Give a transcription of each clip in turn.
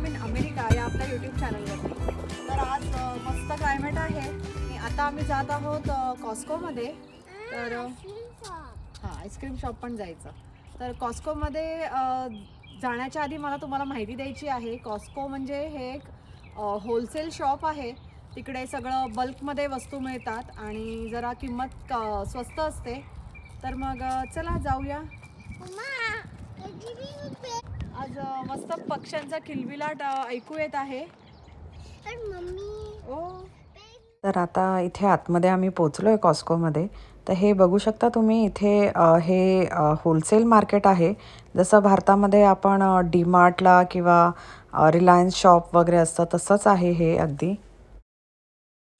From in America या आपल्या YouTube चॅनलवरती तर आज मस्त क्लायमेट आहे. आणि आता आम्ही जात आहोत कॉस्कोमध्ये तर हां आईस्क्रीम शॉप पण जायचं. तर कॉस्कोमध्ये जाण्याच्या आधी मला तुम्हाला माहिती द्यायची आहे. कॉस्को म्हणजे हे एक होलसेल शॉप आहे. तिकडे सगळं बल्कमध्ये वस्तू मिळतात आणि जरा किंमत क- स्वस्त असते. तर मग चला जाऊया. आज मस्त पक्ष्यांचा किलबिलाट ऐकू येत आहे. ओ. तर आता इथे आतमध्ये आम्ही पोचलो आहे कॉस्कोमध्ये तर हे बघू शकता तुम्ही इथे हे होलसेल मार्केट आहे. जसं भारतामध्ये आपण डी मार्टला किंवा रिलायन्स शॉप वगैरे असतं तसंच आहे हे अगदी.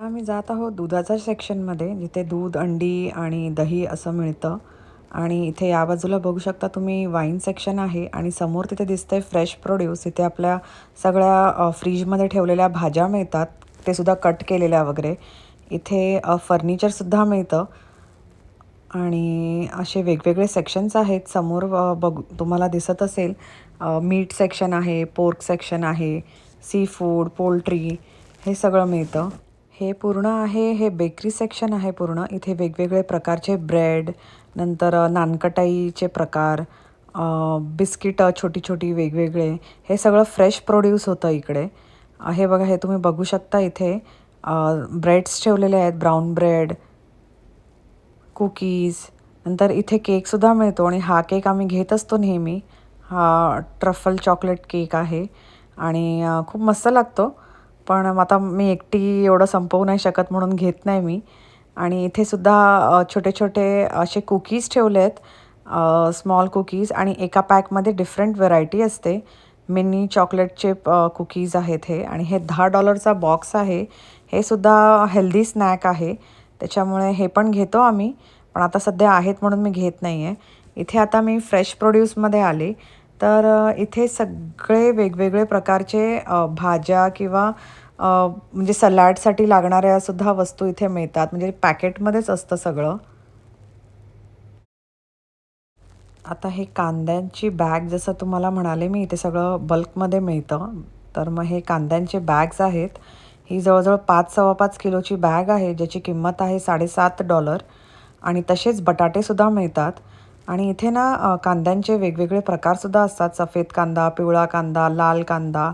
आम्ही जात आहोत दुधाच्या सेक्शनमध्ये जिथे दूध अंडी आणि दही असं मिळतं. आणि इथे या बाजूला बघू शकता तुम्ही वाईन सेक्शन आहे आणि समोर तिथे दिसतंय फ्रेश प्रोड्यूस इथे आपल्या सगळ्या फ्रीजमध्ये ठेवलेल्या भाज्या मिळतात. ते सुद्धा कट केलेल्या वगैरे. इथे फर्निचरसुद्धा मिळतं. आणि असे वेगवेगळे सेक्शन्स आहेत. समोर बघ तुम्हाला दिसत असेल मीट सेक्शन आहे पोर्क सेक्शन आहे सी फूड पोल्ट्री हे सगळं मिळतं. हे पूर्ण आहे हे बेकरी सेक्शन आहे पूर्ण. इथे वेगवेगळे प्रकारचे ब्रेड नंतर नानकटाईचे प्रकार बिस्किटं छोटी छोटी वेगवेगळे हे सगळं फ्रेश प्रोड्यूस होतं इकडे. हे बघा हे तुम्ही बघू शकता इथे. ब्रेड्स ठेवलेले आहेत ब्राऊन ब्रेड कुकीज नंतर इथे केकसुद्धा मिळतो आणि हा केक आम्ही घेत असतो नेहमी. हा ट्रफल चॉकलेट केक आहे आणि खूप मस्त लागतो. पण आता मी एकटी एवढं संपवू नाही शकत म्हणून घेत नाही मी. आणि इथे सुद्धा छोटे छोटे असे कुकीज ठेवले आहेत स्मॉल कुकीज आणि एका पॅकमध्ये डिफरंट व्हरायटी असते. मिनी चॉकलेटचे कुकीज आहेत हे आणि हे दहा डॉलरचा बॉक्स आहे. हे सुद्धा हेल्दी स्नॅक आहे. त्याच्यामुळे हे पण घेतो आम्ही. पण आता सध्या आहेत म्हणून मी घेत नाही आहे इथे आता मी फ्रेश प्रोड्यूसमध्ये आले. तर इथे सगळे वेगवेगळे प्रकारचे भाज्या किंवा म्हणजे सलाडसाठी लागणाऱ्या सुद्धा वस्तू इथे मिळतात. म्हणजे पॅकेटमध्येच असतं सगळं. आता हे कांद्यांची बॅग जसं तुम्हाला म्हणाले मी इथे सगळं बल्कमध्ये मिळतं. तर मग हे कांद्यांचे बॅग्स आहेत. ही जवळजवळ पाच सव्वा पाच किलोची बॅग आहे ज्याची किंमत आहे साडेसात डॉलर. आणि तसेच बटाटेसुद्धा मिळतात. आणि इथे ना कांद्यांचे वेगवेगळे प्रकारसुद्धा असतात. सफेद कांदा पिवळा कांदा लाल कांदा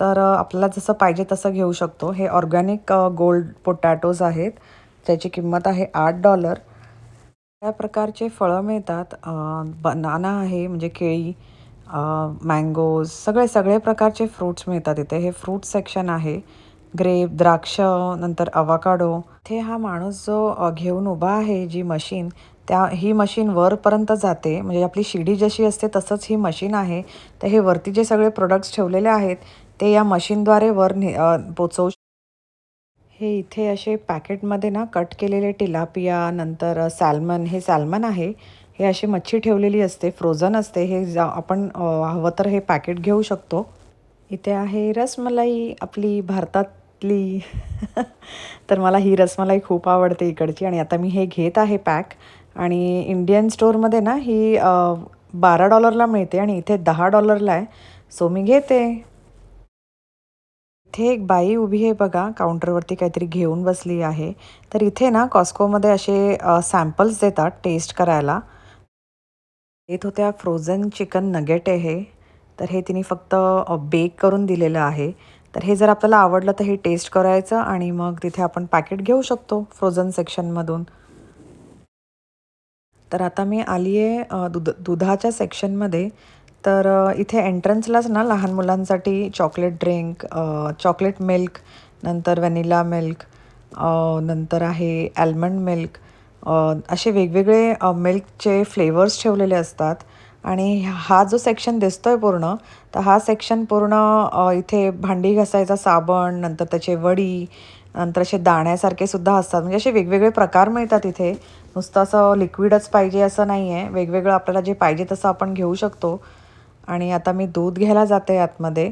तर आपल्याला जसं पाहिजे तसं घेऊ शकतो. हे ऑर्गॅनिक गोल्ड पोटॅटोज आहेत. त्याची किंमत आहे आठ डॉलर. त्या प्रकारचे फळं मिळतात. बनाना आहे म्हणजे केळी मँगोज सगळे सगळे प्रकारचे फ्रूट्स मिळतात इथे. हे फ्रूट सेक्शन आहे. ग्रेप द्राक्ष नंतर अवाकाडो. इथे हा माणूस जो घेऊन उभा आहे जी मशीन त्या ही मशीन वरपर्यंत जाते. म्हणजे आपली शिडी जशी असते तसंच ही मशीन आहे. तर हे वरती जे सगळे प्रोडक्ट्स ठेवलेले आहेत ते या मशीनद्वारे वर ने पोचवू हे इथे असे पॅकेटमध्ये ना कट केलेले टिलापिया नंतर सॅल्मन हे सॅल्मन आहे. हे अशी मच्छी ठेवलेली असते फ्रोझन असते. हे जा आपण हवं तर हे पॅकेट घेऊ शकतो. इथे आहे रसमलाई आपली भारतातली. तर मला ही रसमलाई खूप आवडते इकडची आणि आता मी हे घेत आहे पॅक. आणि इंडियन स्टोअरमध्ये ना ही बारा डॉलरला मिळते आणि इथे दहा डॉलरला आहे. सो मी घेते. इथे एक बाई उभी आहे बघा काउंटरवरती काहीतरी घेऊन बसली आहे. तर इथे ना कॉस्कोमध्ये असे सॅम्पल्स देतात टेस्ट करायला. येत होत्या फ्रोझन चिकन नगेट आहे हे. तर हे तिने फक्त बेक करून दिलेलं आहे. तर हे जर आपल्याला आवडलं तर हे टेस्ट करायचं आणि मग तिथे आपण पॅकेट घेऊ शकतो फ्रोझन सेक्शनमधून तर आता मी आली आहे दुध दुधाच्या सेक्शनमध्ये तर इथे एंट्रन्सलाच ना लहान मुलांसाठी चॉकलेट ड्रिंक चॉकलेट मिल्क नंतर व्हॅनिला मिल्क नंतर आहे ॲल्मंड मिल्क असे वेगवेगळे मिल्कचे फ्लेवर्स ठेवलेले असतात. आणि हा जो सेक्शन दिसतो आहे पूर्ण तर हा सेक्शन पूर्ण इथे भांडी घासायचा साबण नंतर त्याचे वडी नंतर असे दाण्यासारखे सुद्धा असतात. म्हणजे असे वेगवेगळे प्रकार मिळतात इथे. नुसतं असं लिक्विडच पाहिजे असं नाही आहे वेगवेगळं आपल्याला जे पाहिजे तसं आपण घेऊ शकतो. आणि आता मी दूध घ्यायला जाते आतमध्ये.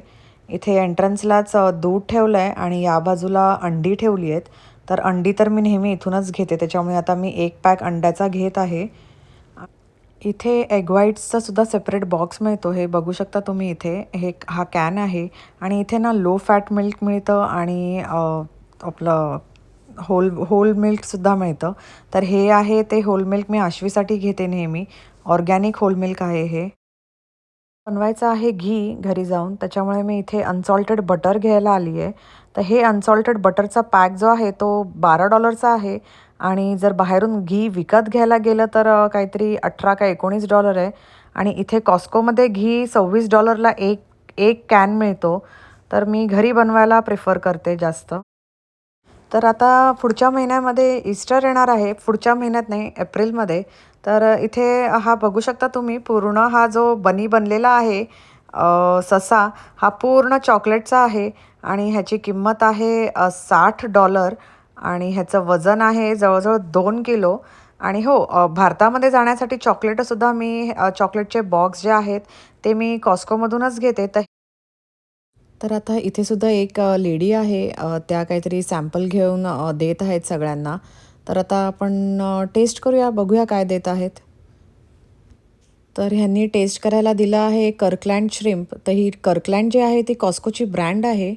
इथे एंट्रन्सलाच दूध ठेवलं आहे आणि या बाजूला अंडी ठेवली आहेत. तर अंडी तर मी नेहमी इथूनच घेते त्याच्यामुळे आता मी एक पॅक अंड्याचा घेत आहे. इथे एग व्हाईट्सचा सुद्धा सेपरेट बॉक्स मिळतो हे बघू शकता तुम्ही इथे. हे हा कॅन आहे आणि इथे ना लो फॅट मिल्क मिळतं आणि आपलं होल होल मिल्कसुद्धा मिळतं. तर हे आहे ते होल मिल्क मी आश्वीसाठी घेते नेहमी. ऑर्गॅनिक होल मिल्क आहे हे. बनवायचं आहे घी घरी जाऊन. त्याच्यामुळे मी इथे अनसॉल्टेड बटर घ्यायला आली आहे तर हे अनसॉल्टेड बटरचा पॅक जो आहे तो बारा डॉलरचा आहे. आणि जर बाहेरून घी विकत घ्यायला गेलं तर काहीतरी अठरा का एकोणीस डॉलर आहे. आणि इथे कॉस्कोमध्ये घी सव्वीस डॉलरला एक एक कॅन मिळतो. तर मी घरी बनवायला प्रिफर करते जास्त. तर आता पुढच्या महिन्यामध्ये ईस्टर येणार आहे. पुढच्या महिन्यात नाही एप्रिलमध्ये. तर इथे हा बघू शकता तुम्ही पूर्ण हा जो बनी बनलेला आहे ससा हा पूर्ण चॉकलेटचा आहे आणि ह्याची किंमत आहे साठ डॉलर आणि ह्याचं वजन आहे जवळजवळ दोन किलो. आणि हो भारतामध्ये जाण्यासाठी चॉकलेटसुद्धा मी चॉकलेटचे बॉक्स जे आहेत ते मी कॉस्कोमधूनच घेते. तर तर आता इथे सुद्धा एक लेडी आहे. त्या काहीतरी सॅम्पल घेऊन देत आहेत सगळ्यांना. तर आता आपण टेस्ट करूया बघूया काय देत आहेत. तर ह्यांनी टेस्ट करायला दिलं आहे कर्कलँड श्रिम्प. तर ही कर्कलँड जी आहे ती कॉस्कोची ब्रँड आहे.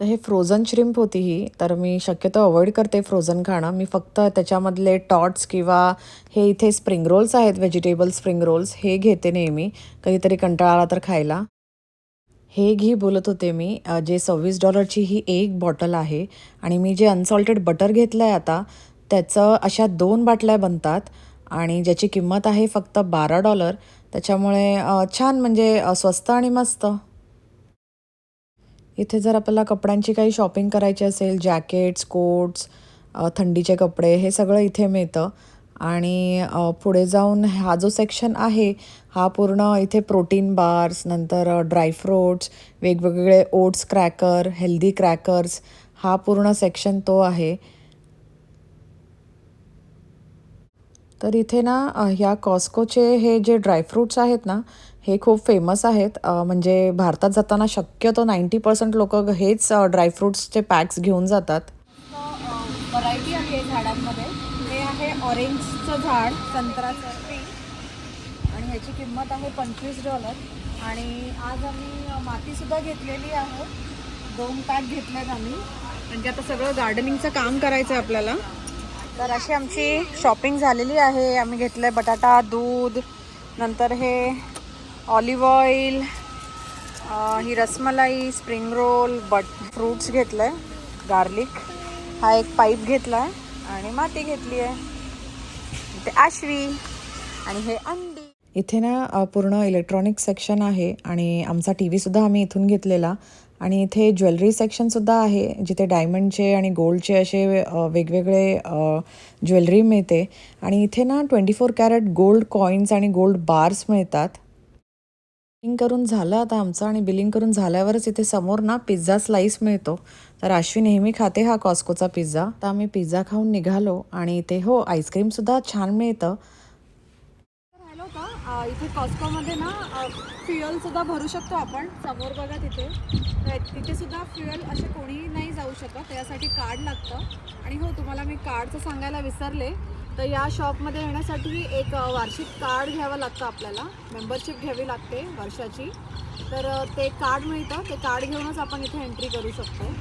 तर हे फ्रोझन श्रिम्प होती ही. तर मी शक्यतो अवॉइड करते फ्रोझन खाणं. मी फक्त त्याच्यामधले टॉट्स किंवा हे इथे स्प्रिंग रोल्स आहेत व्हेजिटेबल स्प्रिंग रोल्स हे घेते नेहमी. कधीतरी कंटाळा आला तर खायला. हे घी बोलत होते मी जे सव्वीस डॉलरची ही एक बॉटल आहे आणि मी जे अनसॉल्टेड बटर घेतलं आहे आता त्याचं अशा दोन बाटल्या बनतात आणि ज्याची किंमत आहे फक्त बारा डॉलर त्याच्यामुळे छान म्हणजे स्वस्त आणि मस्त. इथे जर आपल्याला कपड्यांची काही शॉपिंग करायची असेल जॅकेट्स कोट्स थंडीचे कपडे हे सगळं इथे मिळतं. आणि पुढे जाऊन हा जो सेक्शन आहे हा पूर्ण इथे प्रोटीन बार्स नंतर ड्रायफ्रूट्स वेगवेगळे ओट्स क्रॅकर हेल्दी क्रॅकर्स हा पूर्ण सेक्शन तो आहे. तर इथे ना ह्या कॉस्कोचे हे जे ड्रायफ्रूट्स आहेत ना हे खूप फेमस आहेत. म्हणजे भारतात जाताना शक्यतो नाईंटी पर्सेंट लोक हेच ड्रायफ्रूट्सचे पॅक्स घेऊन जातात. व्हरायटी आहे झाडांमध्ये. ऑरेंजचं झाड संत्राचं ट्री आणि ह्याची किंमत आहे पंचवीस डॉलर. आणि आज आम्ही मातीसुद्धा घेतलेली आहे दोन पॅक घेतल्यात आम्ही. म्हणजे आता सगळं गार्डनिंगचं काम करायचं आहे आपल्याला. तर अशी आमची शॉपिंग झालेली आहे. आम्ही घेतलं आहे बटाटा दूध नंतर हे olive oil he rasmalai spring roll but fruits घेतलं आहे गार्लिक हा एक पाईप घेतला आहे आणि माती घेतली आहे ते आश्वी आणि हे अंडी. इथे ना पूर्ण इलेक्ट्रॉनिक सेक्शन आहे आणि आमचा टी व्हीसुद्धा आम्ही इथून घेतलेला. आणि इथे ज्वेलरी सेक्शनसुद्धा आहे जिथे डायमंडचे आणि गोल्डचे असे वेगवेगळे ज्वेलरी मिळते. आणि इथे ना twenty four carat gold coins आणि गोल्ड बार्स मिळतात. बिलिंग करून झालं आता आमचं आणि बिलिंग करून झाल्यावरच इथे समोर ना पिझ्झा स्लाईस मिळतो. तर आश्वी नेहमी खाते हा कॉस्कोचा पिझ्झा तर आम्ही पिझ्झा खाऊन निघालो आणि इथे हो आईस्क्रीमसुद्धा छान मिळतं. राहिलं इथे कॉस्कोमध्ये ना फ्युअल सुद्धा भरू शकतो आपण. समोर बघा तिथे. तिथे सुद्धा फ्युअल असे कोणीही नाही जाऊ शकत. त्यासाठी कार्ड लागतं. आणि हो तुम्हाला मी कार्डचं सांगायला विसरले. तर या शॉपमध्ये येण्यासाठी एक वार्षिक कार्ड घ्यावं लागतं आपल्याला. मेंबरशिप घ्यावी लागते वर्षाची. तर ते कार्ड मिळतं. ते कार्ड घेऊनच आपण इथे एंट्री करू शकतो.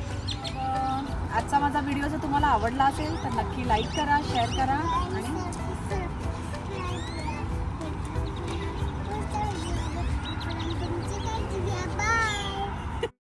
आजचा माझा व्हिडिओ जर तुम्हाला आवडला असेल तर नक्की लाईक करा शेअर करा आणि